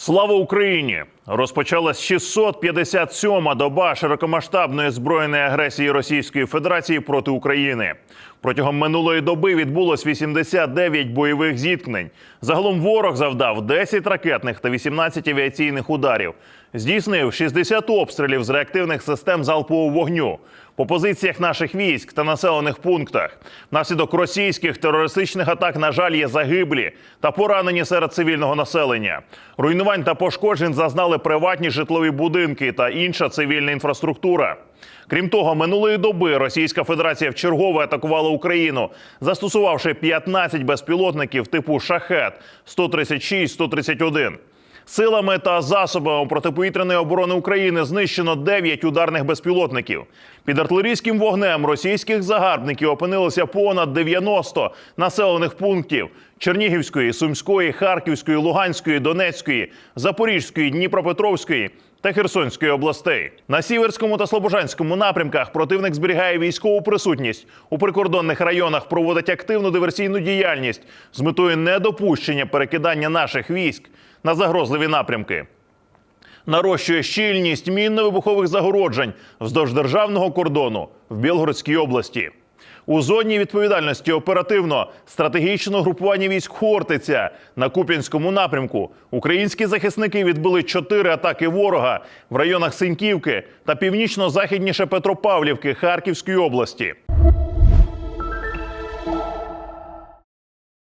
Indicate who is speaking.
Speaker 1: Слава Україні! Розпочалась 657-ма доба широкомасштабної збройної агресії Російської Федерації проти України. Протягом минулої доби відбулось 89 бойових зіткнень. Загалом ворог завдав 10 ракетних та 18 авіаційних ударів. Здійснив 60 обстрілів з реактивних систем залпового вогню по позиціях наших військ та населених пунктах. Внаслідок російських терористичних атак, на жаль, є загиблі та поранені серед цивільного населення. Руйнувань та пошкоджень зазнали приватні житлові будинки та інша цивільна інфраструктура. Крім того, минулої доби Російська Федерація вчергове атакувала Україну, застосувавши 15 безпілотників типу шахет 136-131. Силами та засобами протиповітряної оборони України знищено 9 ударних безпілотників. Під артилерійським вогнем російських загарбників опинилося понад 90 населених пунктів Чернігівської, Сумської, Харківської, Луганської, Донецької, Запорізької, Дніпропетровської та Херсонської областей. На Сіверському та Слобожанському напрямках противник зберігає військову присутність у прикордонних районах, проводить активну диверсійну діяльність з метою недопущення перекидання наших військ на загрозливі напрямки. Нарощує щільність мінно-вибухових загороджень вздовж державного кордону в Білгородській області. У зоні відповідальності оперативно стратегічного групування військ Хортиця на Куп'янському напрямку. Українські захисники відбили чотири атаки ворога в районах Синьківки та північно-західніше Петропавлівки Харківської області.